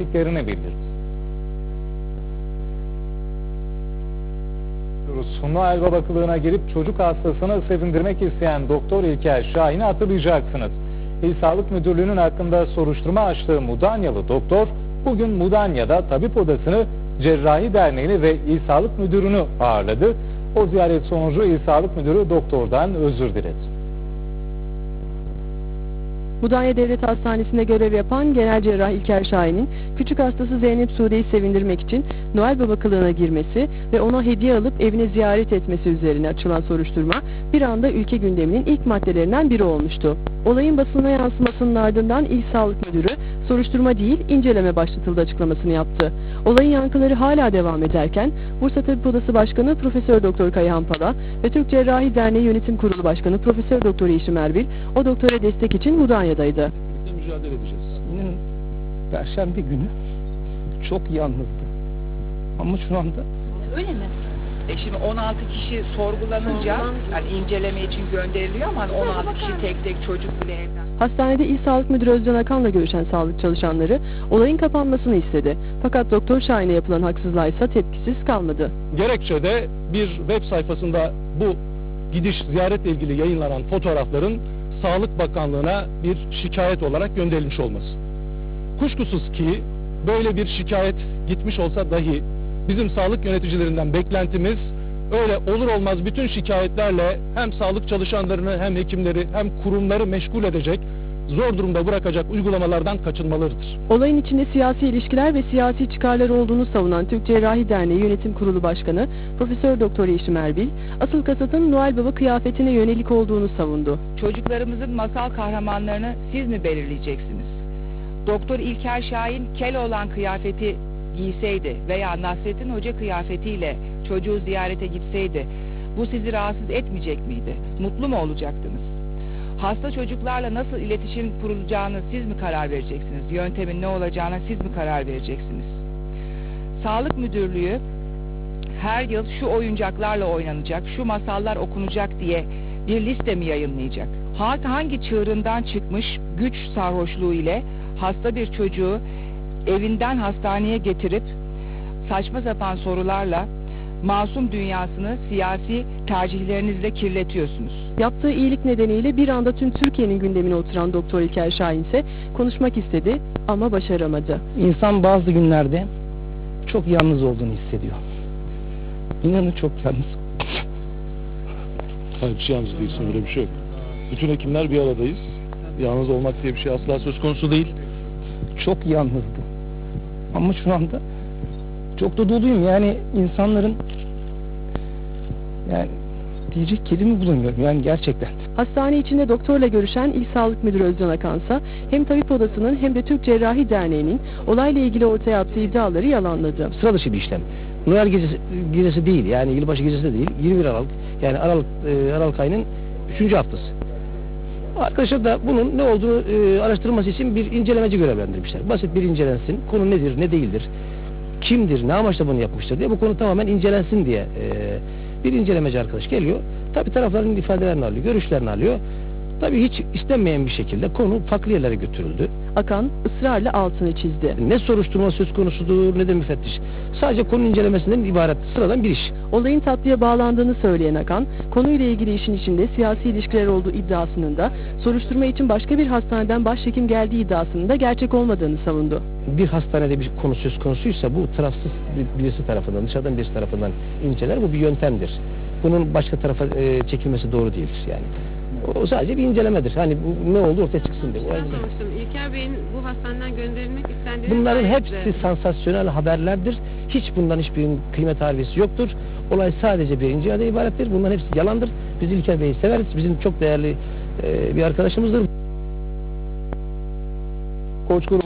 ettiklerini. Noel Baba kılığına girip çocuk hastasını sevindirmek isteyen Doktor İlker Şahin'i hatırlayacaksınız. İl Sağlık Müdürlüğü'nün hakkında soruşturma açtığı Mudanyalı doktor bugün Mudanya'da tabip odasını Cerrahi Derneği'ni ve İl Sağlık Müdürü'nü ağırladı. O ziyaret sonucu İl Sağlık Müdürü doktordan özür diledi. Mudanya Devlet Hastanesi'nde görev yapan Genel Cerrah İlker Şahin'in küçük hastası Zeynep Sude'yi sevindirmek için Noel Baba kılığına girmesi ve ona hediye alıp evine ziyaret etmesi üzerine açılan soruşturma bir anda ülke gündeminin ilk maddelerinden biri olmuştu. Olayın basına yansımasının ardından İl Sağlık Müdürü soruşturma değil inceleme başlatıldı açıklamasını yaptı. Olayın yankıları hala devam ederken Bursa Tabip Odası Başkanı Profesör Doktor Kayhan Pala ve Türk Cerrahi Derneği Yönetim Kurulu Başkanı Profesör Doktor Yeşim Erbil o doktora destek için Mudanya'daydı. mücadele edeceğiz. Perşembe günü çok yalnızdı. Ama şu anda Öyle mi? E şimdi 16 kişi sorgulanınca yani inceleme için gönderiliyor ama 16 kişi tek tek çocuk bile evden. Hastanede İl Sağlık Müdürü Özcan Akan'la görüşen sağlık çalışanları olayın kapanmasını istedi. Fakat Doktor Şahin'e yapılan haksızlığa ise tepkisiz kalmadı. Gerekçede bir web sayfasında bu gidiş ziyaretle ilgili yayınlanan fotoğrafların Sağlık Bakanlığı'na bir şikayet olarak gönderilmiş olması. Kuşkusuz ki böyle bir şikayet gitmiş olsa dahi bizim sağlık yöneticilerinden beklentimiz öyle olur olmaz bütün şikayetlerle hem sağlık çalışanlarını hem hekimleri hem kurumları meşgul edecek zor durumda bırakacak uygulamalardan kaçınmalarıdır. Olayın içinde siyasi ilişkiler ve siyasi çıkarlar olduğunu savunan Türk Cerrahi Derneği Yönetim Kurulu Başkanı Profesör Doktor Yeşim Erbil, asıl kasıtın Noel Baba kıyafetine yönelik olduğunu savundu. Çocuklarımızın masal kahramanlarını siz mi belirleyeceksiniz? Doktor İlker Şahin Keloğlan kıyafeti giyseydi veya Nasrettin Hoca kıyafetiyle çocuğu ziyarete gitseydi bu sizi rahatsız etmeyecek miydi? Mutlu mu olacaktınız? Hasta çocuklarla nasıl iletişim kurulacağını siz mi karar vereceksiniz? Yöntemin ne olacağına siz mi karar vereceksiniz? Sağlık Müdürlüğü her yıl şu oyuncaklarla oynanacak, şu masallar okunacak diye bir liste mi yayınlayacak? Halk hangi çığırından çıkmış güç sarhoşluğu ile hasta bir çocuğu evinden hastaneye getirip saçma sapan sorularla masum dünyasını siyasi tercihlerinizle kirletiyorsunuz. Yaptığı iyilik nedeniyle bir anda tüm Türkiye'nin gündemine oturan Doktor İlker Şahin ise konuşmak istedi ama başaramadı. insan bazı günlerde çok yalnız olduğunu hissediyor. İnanın çok yalnız. Hayır hiç yalnız değilsin öyle bir şey yok. Bütün hekimler bir aradayız. Yalnız olmak diye bir şey asla söz konusu değil. Çok yalnızdı. Ama şu anda çok da doluyum. Yani insanların yani diyecek kelime bulamıyorum. Yani gerçekten. Hastane içinde doktorla görüşen İl Sağlık Müdürü Özcan Akansa hem tabip odasının hem de Türk Cerrahi Derneği'nin olayla ilgili ortaya attığı iddiaları yalanladı. sıra dışı bir işlem. Noel gecesi, gecesi değil yani yılbaşı gecesi de değil 21 Aralık yani Aralık, e, Aralık ayının 3. haftası. Arkadaşlar da bunun ne olduğunu e, araştırması için bir incelemeci görevlendirmişler. Basit bir incelensin. Konu nedir, ne değildir, kimdir, ne amaçla bunu yapmıştır diye bu konu tamamen incelensin diye e, bir incelemeci arkadaş geliyor. Tabi tarafların ifadelerini alıyor, görüşlerini alıyor. Tabi hiç istenmeyen bir şekilde konu farklı yerlere götürüldü. Akan ısrarla altını çizdi. Ne soruşturma söz konusudur ne de müfettiş. Sadece konu incelemesinden ibaret sıradan bir iş. Olayın tatlıya bağlandığını söyleyen Akan, konuyla ilgili işin içinde siyasi ilişkiler olduğu iddiasının da soruşturma için başka bir hastaneden başhekim geldiği iddiasının da gerçek olmadığını savundu. bir hastanede bir konu söz konusuysa bu tarafsız bir- birisi tarafından, dışarıdan birisi tarafından inceler. Bu bir yöntemdir. Bunun başka tarafa e, çekilmesi doğru değildir yani. O sadece bir incelemedir. Hani bu ne oldu ortaya çıksın diye. Bir- sormuştum. İlker Bey'in bu hastaneden gönderilmek istendiği Bunların hepsi de- sansasyonel haberlerdir. Hiç bundan hiçbirinin kıymet harbiyesi yoktur. Olay sadece bir inceleme ibarettir. Bunların hepsi yalandır. Biz İlker Bey'i severiz. Bizim çok değerli e, bir arkadaşımızdır. Koç grubu